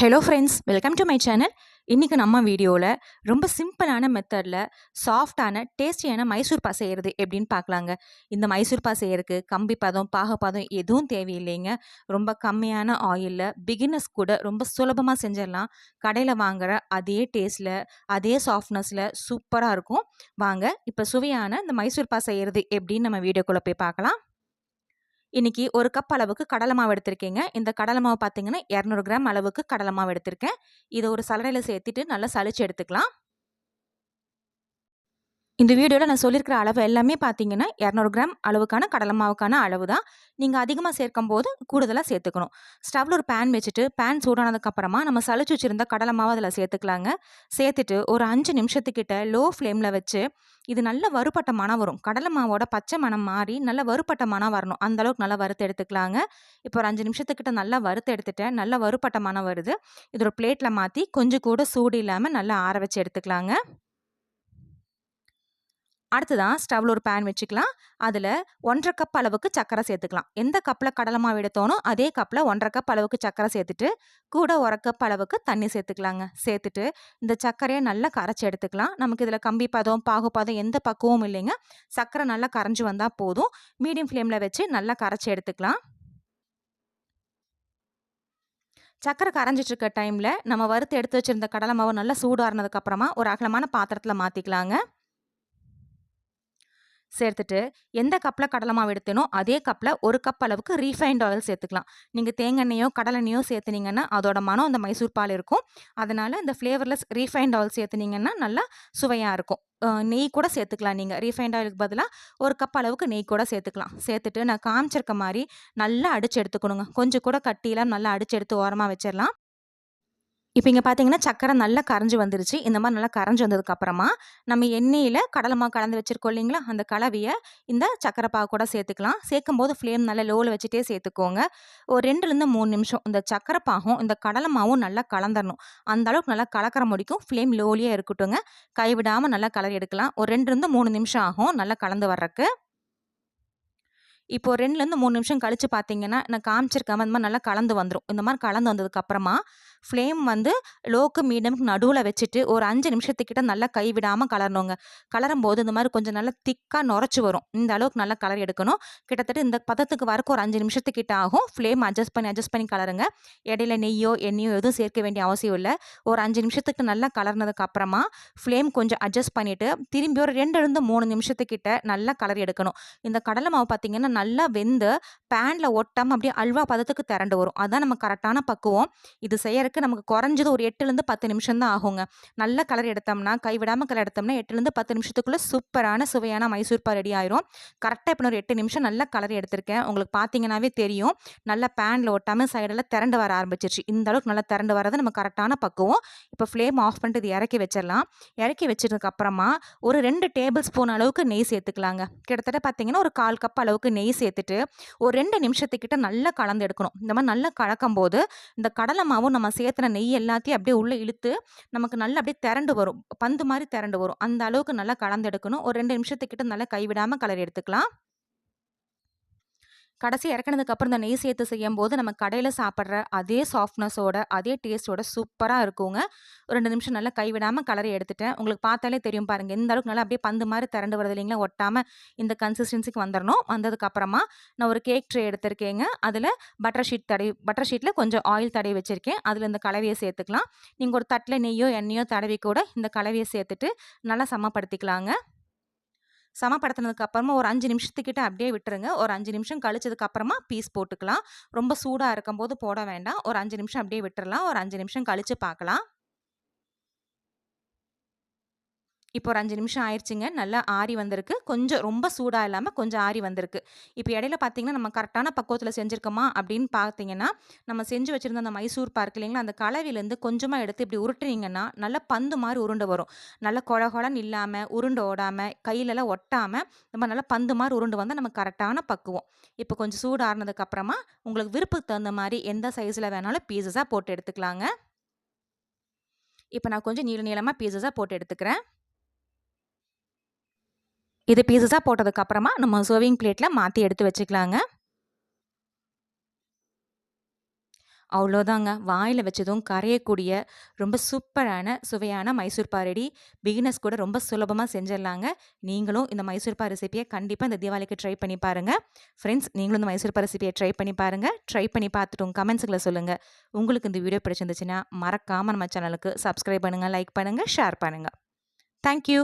Hello friends welcome to my channel இன்றைக்கி நம்ம வீடியோவில் ரொம்ப சிம்பிளான மெத்தடில் சாஃப்டான டேஸ்டியான மைசூர் பா செய்கிறது எப்படின்னு பார்க்கலாங்க. இந்த மைசூர் பா செய்யறதுக்கு கம்பி பதம் பாகப்பதம் எதுவும் தேவையில்லைங்க. ரொம்ப கம்மியான ஆயிலில் பிகினர்ஸ் கூட ரொம்ப சுலபமாக செஞ்சிடலாம். கடையில் வாங்குகிற அதே டேஸ்ட்டில் அதே சாஃப்ட்னஸில் சூப்பராக இருக்கும். வாங்க இப்போ சுவையான இந்த மைசூர் பா செய்கிறது எப்படின்னு நம்ம வீடியோக்குள்ளே போய் பார்க்கலாம். இன்றைக்கி ஒரு கப் அளவுக்கு கடலை மாவு எடுத்திருக்கேங்க. இந்த கடலை மாவு பார்த்தீங்கன்னா இரநூறு கிராம் அளவுக்கு கடலை மாவு எடுத்திருக்கேன். இதை ஒரு சலடையில் சேர்த்துட்டு நல்லா சளிச்சு எடுத்துக்கலாம். இந்த வீடியோவில் நான் சொல்லியிருக்கிற அளவு எல்லாமே பார்த்தீங்கன்னா இரநூறு கிராம் அளவுக்கான கடலை மாவுக்கான அளவு தான். நீங்கள் அதிகமாக சேர்க்கும் போது கூடுதலாக சேர்த்துக்கணும். ஸ்டவ்வில் ஒரு பேன் வச்சுட்டு பேன் சூடானதுக்கப்புறமா நம்ம சளிச்சு வச்சுருந்த கடலை மாவு அதில் சேர்த்துக்கலாங்க. சேர்த்துட்டு ஒரு அஞ்சு நிமிஷத்துக்கிட்ட லோ ஃப்ளேமில் வச்சு இது நல்ல வறுப்பட்ட மனம் வரும். கடலை மாவோட பச்சை மனம் மாறி நல்ல வறுப்பட்ட மனம் வரணும். அந்த அளவுக்கு நல்லா வறுத்து எடுத்துக்கலாங்க. இப்போ ஒரு அஞ்சு நிமிஷத்துக்கிட்ட நல்லா வறுத்து எடுத்துட்டேன். நல்லா வறுப்பட்ட மனம் வருது. இது ஒரு பிளேட்டில் மாற்றி கொஞ்சம் கூட சூடு இல்லாமல் நல்லா ஆற வச்சு எடுத்துக்கலாங்க. அடுத்ததான் ஸ்டவ்வில் ஒரு பேன் வச்சுக்கலாம். அதில் ஒன்றரை கப் அளவுக்கு சக்கரை சேர்த்துக்கலாம். எந்த கப்பில் கடலை மாவு எடுத்தோனோ அதே கப்பில் ஒன்றரை கப் அளவுக்கு சக்கரை சேர்த்துட்டு கூட ஒரு கப் அளவுக்கு தண்ணி சேர்த்துக்கலாங்க. சேர்த்துட்டு இந்த சர்க்கரையை நல்லா கரைச்சி எடுத்துக்கலாம். நமக்கு இதில் கம்பி பதம் பாகுப்பதம் எந்த பக்குவமும் இல்லைங்க. சர்க்கரை நல்லா கரைஞ்சி வந்தால் போதும். மீடியம் ஃப்ளேமில் வச்சு நல்லா கரைச்சி எடுத்துக்கலாம். சக்கரை கரைஞ்சிட்ருக்க டைமில் நம்ம வறுத்து எடுத்து வச்சிருந்த கடலை மாவு நல்லா சூடாறினதுக்கப்புறமா ஒரு அகலமான பாத்திரத்தில் மாற்றிக்கலாங்க சேர்த்துட்டு எந்த கப்பில் கடலை மாவு எடுத்தேனோ அதே கப்பில் ஒரு கப் அளவுக்கு ரீஃபைண்ட் ஆயில் சேர்த்துக்கலாம். நீங்கள் தேங்காய் கடலெண்ணையோ சேர்த்துனீங்கன்னா அதோட மனம் அந்த மைசூர் பால் இருக்கும். அதனால் இந்த ஃப்ளேவர்லெஸ் ரீஃபைண்ட் ஆயில் சேர்த்துனீங்கன்னா நல்லா சுவையாக இருக்கும். நெய் கூட சேர்த்துக்கலாம் நீங்கள் ரீஃபைண்ட் ஆயிலுக்கு பதிலாக ஒரு கப் அளவுக்கு நெய் கூட சேர்த்துக்கலாம். சேர்த்துட்டு நான் காமிச்சிருக்க மாதிரி நல்லா அடிச்சு எடுத்துக்கணுங்க. கொஞ்சம் கூட கட்டியெல்லாம் நல்லா அடிச்சு எடுத்து ஓரமாக வச்சிடலாம் இப்போ இங்கே பார்த்தீங்கன்னா சக்கரை நல்லா கரைஞ்சி வந்துருச்சு. இந்த மாதிரி நல்லா கரைஞ்சி வந்ததுக்கப்புறமா நம்ம எண்ணெயில் கடலைமா கலந்து வச்சுருக்கோம் இல்லைங்களா? அந்த கலவையை இந்த சக்கரை பாகு கூட சேர்த்துக்கலாம். சேர்க்கும் போது ஃப்ளேம் நல்லா லோவில் வச்சுட்டே சேர்த்துக்கோங்க. ஒரு ரெண்டுலேருந்து மூணு நிமிஷம் இந்த சக்கரை பாகும் இந்த கடலை மாவும் நல்லா கலந்துடணும் அந்த அளவுக்கு நல்லா கலக்கிற முடிக்கும். ஃப்ளேம் லோலியே இருக்கட்டுங்க கைவிடாமல் நல்லா கலர் எடுக்கலாம். ஒரு ரெண்டுலேருந்து மூணு நிமிஷம் ஆகும் நல்லா கலந்து வர்றக்கு இப்போ ரெண்டுலேருந்து மூணு நிமிஷம் கழித்து பார்த்தீங்கன்னா நான் காமிச்சிருக்காம இந்த மாதிரி நல்லா கலந்து வந்துடும் இந்த மாதிரி கலந்து வந்ததுக்கப்புறமா ஃப்ளேம் வந்து லோக்கு மீடியமுக்கு நடுவில் வச்சுட்டு ஒரு அஞ்சு நிமிஷத்துக்கிட்ட நல்லா கைவிடாமல் கலரணுங்க. கலரும் போது இந்த மாதிரி கொஞ்சம் நல்லா திக்காக நுரைச்சி வரும். இந்த அளவுக்கு நல்லா கலர் எடுக்கணும். கிட்டத்தட்ட இந்த பதத்துக்கு வரக்கு ஒரு அஞ்சு நிமிஷத்துக்கிட்ட ஆகும். ஃப்ளேம் அட்ஜஸ்ட் பண்ணி அட்ஜஸ்ட் பண்ணி கலருங்க. இடையில நெய்யோ எண்ணெயோ எதுவும் சேர்க்க வேண்டிய அவசியம் இல்லை. ஒரு அஞ்சு நிமிஷத்துக்கு நல்லா கலர்னதுக்கு அப்புறமா ஃப்ளேம் கொஞ்சம் அட்ஜஸ்ட் பண்ணிவிட்டு திரும்பி ஒரு ரெண்டுலேருந்து மூணு நிமிஷத்துக்கிட்ட நல்லா கலர் எடுக்கணும். இந்த கடலை மாவு பார்த்தீங்கன்னா நல்லா வெந்து பேனில் ஒட்டாமல் அப்படியே அல்வா பதத்துக்கு திரண்டு வரும். அதுதான் நம்ம கரெக்டான பக்குவம். இது செய்யறதுக்கு நமக்கு குறைஞ்சது ஒரு எட்டுலேருந்து பத்து நிமிஷம் தான் ஆகுங்க. நல்ல கலர் எடுத்தோம்னா கைவிடாமல் கலர் எடுத்தோம்னா எட்டுலேருந்து பத்து நிமிஷத்துக்குள்ளே சூப்பரான சுவையான மைசூர் பா ரெடி ஆயிரும். கரெக்டாக இப்போ ஒரு எட்டு நிமிஷம் நல்ல கலர் எடுத்திருக்கேன். உங்களுக்கு பார்த்தீங்கன்னாவே தெரியும். நல்லா பேனில் ஒட்டாமல் சைடில் திரண்டு வர ஆரம்பிச்சிருச்சு. இந்த அளவுக்கு நல்லா திரண்டு வரது நம்ம கரெக்டான பக்குவம் இப்போ ஃப்ளேம் ஆஃப் பண்ணிட்டு இது இறக்கி வச்சிடலாம். இறக்கி வச்சதுக்கு அப்புறமா ஒரு ரெண்டு டேபிள் ஸ்பூன் அளவுக்கு நெய் சேர்த்துக்கலாங்க. கிட்டத்தட்ட பார்த்தீங்கன்னா ஒரு கால் கப் அளவுக்கு நெய் சேர்த்துட்டு ஒரு ரெண்டு நிமிஷத்துக்கிட்ட நல்லா கலந்து எடுக்கணும். இந்த மாதிரி நல்லா கலக்கும் போது இந்த கடலை மாவும் நம்ம சேர்த்துன நெய் எல்லாத்தையும் அப்படியே உள்ளே இழுத்து நமக்கு நல்லா அப்படியே திரண்டு வரும். பந்து மாதிரி திரண்டு வரும். அந்த அளவுக்கு நல்லா கலந்து எடுக்கணும். ஒரு ரெண்டு நிமிஷத்துக்கிட்ட நல்லா கைவிடாமல் கலர் எடுத்துக்கலாம். கடைசி இறக்குனதுக்கு அப்புறம் இந்த நெய் சேர்த்து செய்யும் போது நம்ம கடையில் சாப்பிட்ற அதே சாஃப்ட்னஸோட அதே டேஸ்ட்டோட சூப்பராக இருக்குங்க. ஒரு ரெண்டு நிமிஷம் நல்லா கைவிடாமல் கலரை எடுத்துட்டேன். உங்களுக்கு பார்த்தாலே தெரியும் பாருங்கள் எந்த அளவுக்கு நல்லா அப்படியே பந்து மாதிரி திரண்டு வருது இல்லைங்களா? ஒட்டாமல் இந்த கன்சிஸ்டன்சிக்கு வந்துடணும் வந்ததுக்கப்புறமா நான் ஒரு கேக் ட்ரே எடுத்திருக்கேங்க. அதில் பட்டர் ஷீட் தடவி பட்டர் ஷீட்டில் கொஞ்சம் ஆயில் தடவி வச்சுருக்கேன். அதில் இந்த கலவையை சேர்த்துக்கலாம். நீங்கள் ஒரு தட்டில் நெய்யோ எண்ணெயோ தடவி கூட இந்த கலவையை சேர்த்துட்டு நல்லா சமப்படுத்திக்கலாங்க. சமப்படுத்தினதுக்கு அப்புறமா ஒரு அஞ்சு நிமிஷத்துக்கிட்ட அப்படியே விட்டுருங்க. ஒரு அஞ்சு நிமிஷம் கழிச்சதுக்கு அப்புறமா பீஸ் போட்டுக்கலாம். ரொம்ப சூடாக இருக்கும்போது போட வேண்டாம். ஒரு அஞ்சு நிமிஷம் அப்படியே விட்டுறலாம். ஒரு அஞ்சு நிமிஷம் கழித்து பார்க்கலாம். இப்போ ஒரு அஞ்சு நிமிஷம் ஆயிடுச்சுங்க நல்லா ஆறி வந்திருக்கு. கொஞ்சம் ரொம்ப சூடாக இல்லாமல் கொஞ்சம் ஆறி வந்திருக்கு. இப்போ இடையில பார்த்தீங்கன்னா நம்ம கரெக்டான பக்குவத்தில் செஞ்சுருக்கோமா அப்படின்னு பார்த்தீங்கன்னா நம்ம செஞ்சு வச்சுருந்த அந்த மைசூர் பார்க் இல்லைங்களா அந்த கலவிலேருந்து கொஞ்சமாக எடுத்து இப்படி உருட்டுனீங்கன்னா நல்லா பந்து மாதிரி உருண்டு வரும். நல்லா கொழகொழன்னு இல்லாமல் உருண்டு ஓடாமல் கையிலலாம் ஒட்டாமல் நம்ம நல்லா பந்து மாதிரி உருண்டு வந்தால் நம்ம கரெக்டான பக்குவம். இப்போ கொஞ்சம் சூடு ஆறினதுக்கப்புறமா உங்களுக்கு விருப்பத்துக்கு தகுந்த மாதிரி எந்த சைஸில் வேணாலும் பீஸஸாக போட்டு எடுத்துக்கலாங்க. இப்போ நான் கொஞ்சம் நீள நீளமாக பீஸஸாக போட்டு எடுத்துக்கிறேன். இது பீசஸாக போட்டதுக்கப்புறமா நம்ம சர்விங் பிளேட்டில் மாற்றி எடுத்து வச்சுக்கலாங்க அவ்வளோதாங்க. வாயில் வச்சதும் கரையக்கூடிய ரொம்ப சூப்பரான, சுவையான மைசூர் பா ரெடி. பிகினர்ஸ் கூட ரொம்ப சுலபமாக செஞ்சிடலாங்க. நீங்களும் இந்த மைசூர் பா ரெசிபிய கண்டிப்பாக இந்த தீபாவளிக்கு ட்ரை பண்ணி பாருங்கள் ஃப்ரெண்ட்ஸ் நீங்களும் இந்த மைசூர் பா ரெசிபிய ட்ரை பண்ணி பாருங்கள் ட்ரை பண்ணி பார்த்துட்டு உங்கள் கமெண்ட்ஸ்கள சொல்லுங்கள் உங்களுக்கு இந்த வீடியோ பிடிச்சிருந்துச்சுன்னா, மறக்காம நம்ம சேனலுக்கு சப்ஸ்கிரைப் பண்ணுங்கள் லைக் பண்ணுங்கள் ஷேர் பண்ணுங்கள் தேங்க் யூ.